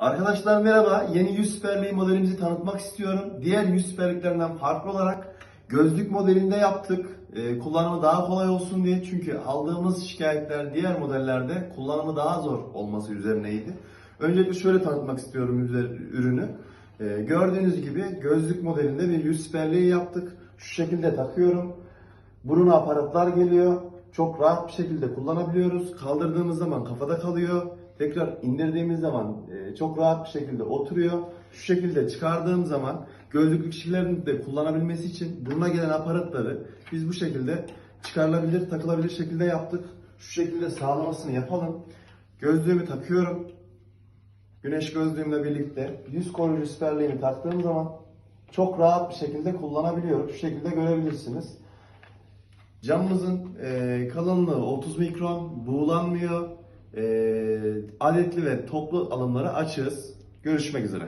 Arkadaşlar merhaba. Yeni 100 süperliği modelimizi tanıtmak istiyorum. Diğer 100 süperliklerinden farklı olarak gözlük modelinde yaptık. Ee, kullanımı daha kolay olsun diye. Çünkü aldığımız şikayetler diğer modellerde kullanımı daha zor olması üzerineydi. Öncelikle şöyle tanıtmak istiyorum ürünü. Ee, gördüğünüz gibi gözlük modelinde bir yüz süperliği yaptık. Şu şekilde takıyorum. Burun aparatlar geliyor. Çok rahat bir şekilde kullanabiliyoruz. Kaldırdığımız zaman kafada kalıyor. Tekrar indirdiğimiz zaman e, çok rahat bir şekilde oturuyor. Şu şekilde çıkardığım zaman gözlüklü kişilerin de kullanabilmesi için buruna gelen aparatları biz bu şekilde çıkarılabilir, takılabilir şekilde yaptık. Şu şekilde sağlamasını yapalım. Gözlüğümü takıyorum. Güneş gözlüğümle birlikte yüz koruyucu süperliğimi taktığım zaman çok rahat bir şekilde kullanabiliyorum. Şu şekilde görebilirsiniz. Camımızın e, kalınlığı 30 mikron, buğulanmıyor. E, adetli ve toplu alımları açığız. Görüşmek üzere.